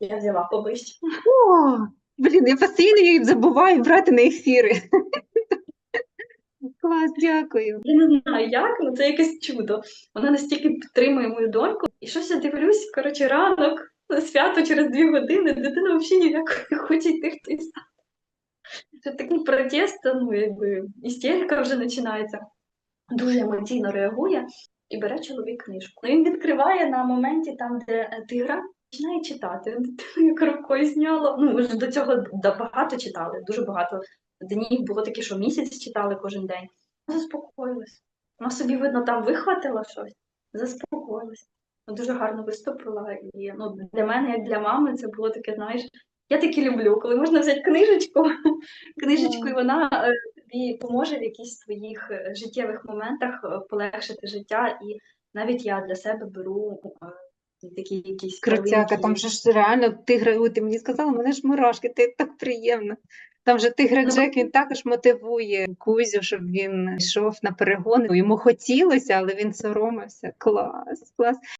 Я взяла поближче. О, блін, я постійно її забуваю брати на ефіри. Клас, дякую. Я не знаю як, але це якесь чудо. Вона настільки підтримує мою доньку. І щось я дивлюсь, коротше, ранок, свято через дві години, дитина взагалі ніяк не хоче йти в той сад. Це такий протест, ну, якби істерика вже починається. Дуже емоційно реагує і бере чоловік книжку. Ну, Він відкриває на моменті там, де е, тигра, починає читати. Дитину як рукою зняло. Ну, ми ж до цього багато читали, дуже багато днів було таке, що місяць читали кожен день. Заспокоїлась. Вона собі, видно, там вихватила щось, заспокоїлась. Ну, Дуже гарно виступила. І ну, для мене, як для мами, це було таке, знаєш, я таке люблю, коли можна взяти книжечку, книжечку, і вона е, тобі поможе в якихось своїх е, життєвих моментах е, полегшити життя. І навіть я для себе беру такі якісь Крутяка, там же ж реально тигра, Ой, ти мені сказала, мене ж мурашки, ти так приємно. Там же тигра Ну, Джек, він також мотивує Кузю, щоб він йшов на перегони. Йому хотілося, але він соромився. Клас, клас.